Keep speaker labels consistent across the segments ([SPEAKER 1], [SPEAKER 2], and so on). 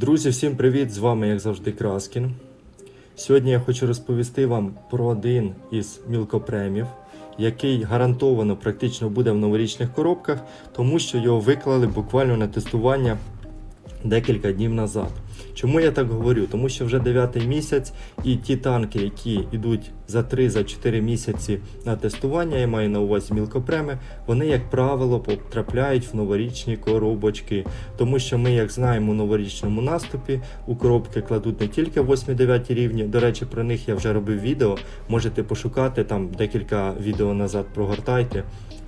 [SPEAKER 1] Друзі, всім привіт! З вами, як завжди, Краскін. Сьогодні я хочу розповісти вам про один із мілкопремів, який гарантовано практично буде в новорічних коробках, тому що його виклали буквально на тестування декілька днів назад. Чому я так говорю? Тому що вже 9 місяць, і ті танки, які йдуть за 3-4 місяці на тестування, я маю на увазі мілкопреми, вони, як правило, потрапляють в новорічні коробочки. Тому що ми, як знаємо, у новорічному наступі у коробки кладуть не тільки 8-9 рівні. До речі, про них я вже робив відео. Можете пошукати там декілька відео назад, прогортайте.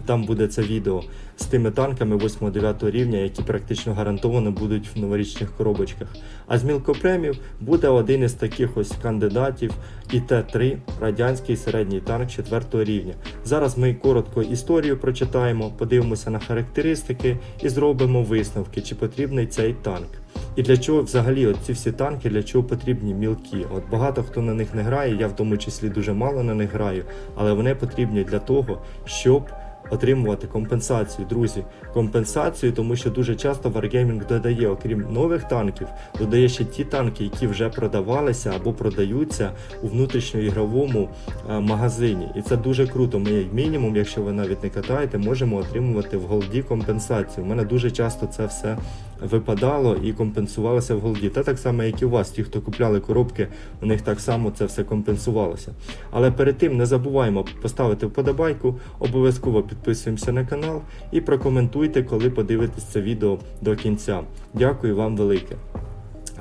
[SPEAKER 1] Там буде це відео з тими танками 8-9 рівня, які практично гарантовано будуть в новорічних коробочках. А з мілкопремів буде один із таких ось кандидатів ІТ-3, радянський середній танк 4 рівня. Зараз ми коротко історію прочитаємо, подивимося на характеристики і зробимо висновки, чи потрібний цей танк. І для чого взагалі ці всі танки, для чого потрібні мілкі? От багато хто на них не грає, я в тому числі дуже мало на них граю, але вони потрібні для того, щоб отримувати компенсацію, друзі. Компенсацію, тому що дуже часто Wargaming додає, окрім нових танків, додає ще ті танки, які вже продавалися або продаються у внутрішньоігровому е, магазині. І це дуже круто. Ми, як мінімум, якщо ви навіть не катаєте, можемо отримувати в голді компенсацію. У мене дуже часто це все випадало і компенсувалося в голді. Та так само, як і у вас, ті, хто купляли коробки, у них так само це все компенсувалося. Але перед тим не забуваємо поставити вподобайку, обов'язково підписуємося на канал і прокоментуйте, коли подивитесь це відео до кінця. Дякую вам велике.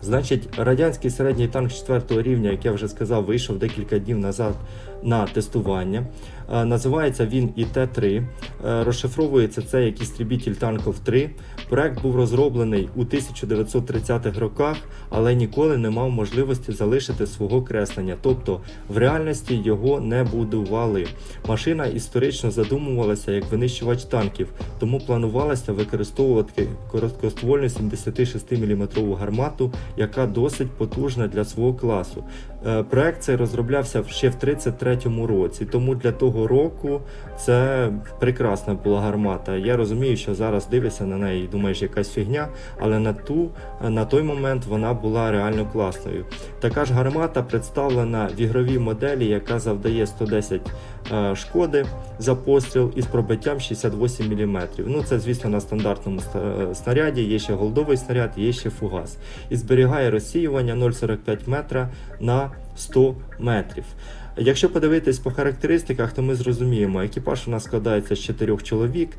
[SPEAKER 1] Значить, радянський середній танк 4 рівня, як я вже сказав, вийшов декілька днів назад на тестування. Е, Називається він ІТ-3. Е, Розшифровується це як істрібітель танків 3. Проект був розроблений у 1930-х роках, але ніколи не мав можливості залишити свого креслення. Тобто в реальності його не будували. Машина історично задумувалася як винищувач танків, тому планувалося використовувати короткоствольну 76 мм гармату, яка досить потужна для свого класу. Е, Проект цей розроблявся ще в 33-му році, тому для того року це прекрасна була гармата. Я розумію, що зараз дивишся на неї і думаєш, якась фігня, але на ту на той момент вона була реально класною. Така ж гармата представлена в ігровій моделі, яка завдає 110 е, шкоди за постріл із пробиттям 68 мм. Ну це, звісно, на стандартному е, снаряді. Є ще голдовий снаряд, є ще фугас. І зберігає розсіювання 0,45 метра на 100 метрів. Якщо подивитись по характеристиках, то ми зрозуміємо, екіпаж у нас складається з чотирьох чоловік,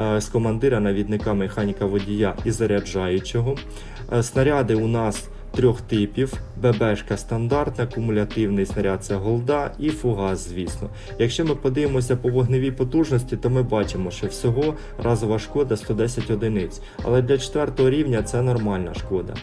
[SPEAKER 1] е, з командира, навідника, механіка водія і заряджаючого. Е, Снаряди у нас трьох типів: ББшка стандартна, кумулятивний снаряд це голда і фугас, звісно. Якщо ми подивимося по вогневій потужності, то ми бачимо, що всього разова шкода 110 одиниць. Але для четвертого рівня це нормальна шкода.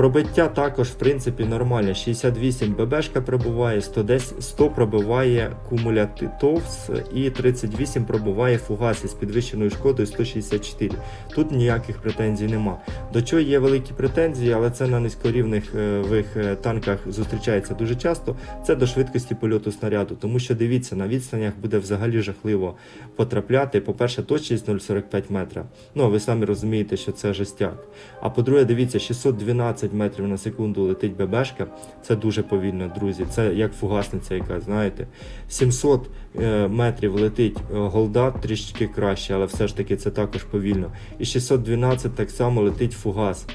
[SPEAKER 1] Пробиття також, в принципі, нормальне. 68 ББшка пробиває, 110, 100 пробиває кумулятивс і 38 пробиває фугас із підвищеною шкодою 164. Тут ніяких претензій нема. До чого є великі претензії, але це на низькорівних е, вих, е, танках зустрічається дуже часто. Це до швидкості польоту снаряду. Тому що дивіться, на відстанях буде взагалі жахливо потрапляти. По-перше, точність 0,45 метра. Ну а ви самі розумієте, що це жестяк. А по-друге, дивіться, 612 метрів на секунду летить ББшка. Це дуже повільно, друзі. Це як фугасниця, яка знаєте. 700 е, метрів летить голда трішки краще, але все ж таки це також повільно. І 612 так само летить фугас.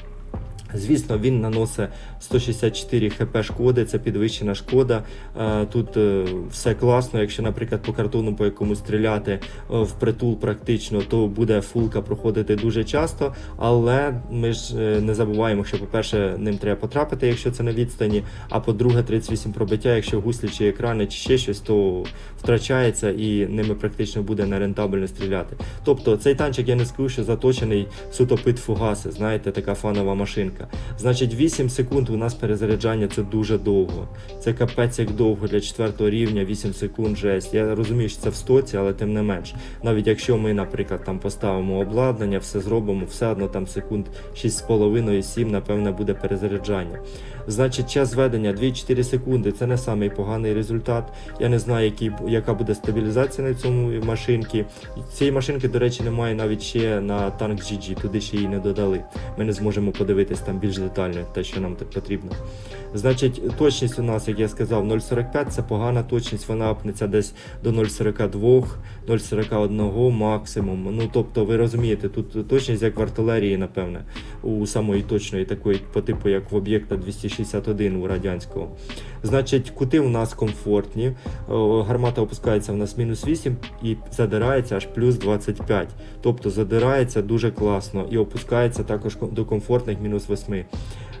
[SPEAKER 1] Звісно, він наносить 164 хп шкоди, це підвищена шкода. Е, Тут е, все класно. Якщо, наприклад, по картону по якомусь стріляти е, в притул практично, то буде фулка проходити дуже часто. Але ми ж не забуваємо, що, по-перше, ним треба потрапити, якщо це на відстані. А по-друге, 38 пробиття, якщо гуслячі екрани чи ще щось, то втрачається і ними практично буде нерентабельно стріляти. Тобто цей танчик я не скажу, що заточений суто під фугаси, знаєте, така фанова машинка. Значить, 8 секунд у нас перезаряджання це дуже довго. Це капець як довго для 4 рівня, 8 секунд жесть. Я розумію, що це в стоці, але тим не менш. Навіть якщо ми, наприклад, там поставимо обладнання, все зробимо, все одно там секунд 6,5-7, напевне, буде перезаряджання. Значить, час зведення 2-4 секунди це не самий поганий результат. Я не знаю, який, яка буде стабілізація на цьому машинці. Цієї машинки, до речі, немає навіть ще на танк GG, туди ще її не додали. Ми не зможемо подивитись там більш детально, те, що нам потрібно. Значить, точність у нас, як я сказав, 0,45 це погана точність, вона апнеться десь до 0,42, 0,41 максимум. Ну тобто, ви розумієте, тут точність як в артилерії, напевне, у самої точної такої по типу, як в об'єкта 261 у радянського. Значить, кути у нас комфортні. Гармата опускається у нас мінус 8 і задирається аж плюс 25. Тобто задирається дуже класно і опускається також до комфортних мінус 8.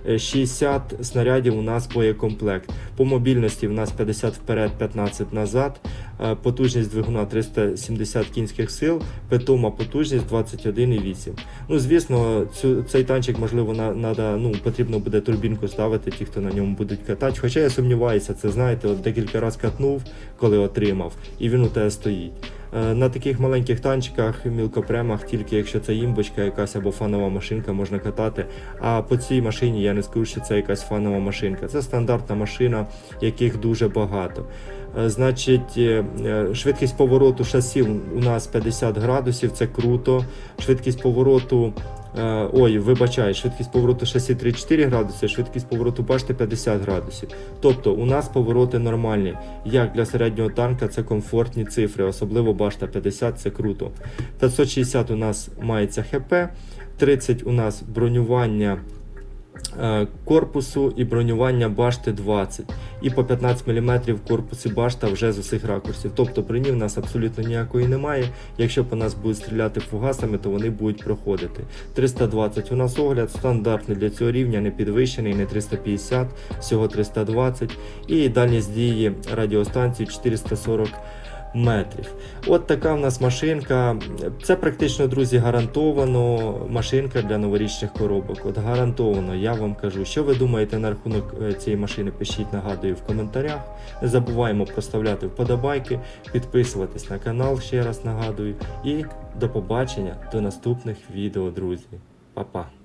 [SPEAKER 1] Е, 60 снарядів у нас боєкомплект. По мобільності у нас 50 вперед, 15 назад. Е, Потужність двигуна 370 кінських сил, питома потужність 21,8. Ну, звісно, цю, цей танчик, можливо, на, надо, ну, потрібно буде турбінку ставити, ті, хто на ньому будуть катати. Хоча я сумніваюся, це знаєте, от декілька разів катнув, коли отримав, і він у тебе стоїть. Е, На таких маленьких танчиках, мілкопремах, тільки якщо це імбочка якась або фанова машинка, можна катати. А по цій машині я не скажу, що це якась фанова машинка. Це стандартна машина, яких дуже багато. Е, Значить, е, швидкість повороту шасі у нас 50 градусів, це круто. Швидкість повороту. Е, Ой, вибачай, швидкість повороту шасі 34 градуси, швидкість повороту башти 50 градусів. Тобто у нас повороти нормальні. Як для середнього танка це комфортні цифри, особливо башта 50 це круто. 560 у нас мається ХП, 30 у нас бронювання корпусу і бронювання башти 20. І по 15 мм в корпусі башта вже з усіх ракурсів. Тобто при ній в нас абсолютно ніякої немає. Якщо по нас будуть стріляти фугасами, то вони будуть проходити. 320 у нас огляд стандартний для цього рівня, не підвищений, не 350, всього 320. І дальність дії радіостанції 440 метрів. От така в нас машинка. Це практично, друзі, гарантовано машинка для новорічних коробок. От гарантовано, я вам кажу. Що ви думаєте на рахунок е, цієї машини? Пишіть, нагадую, в коментарях. Не забуваємо проставляти вподобайки, підписуватись на канал, ще раз нагадую. І до побачення, до наступних відео, друзі. Па-па.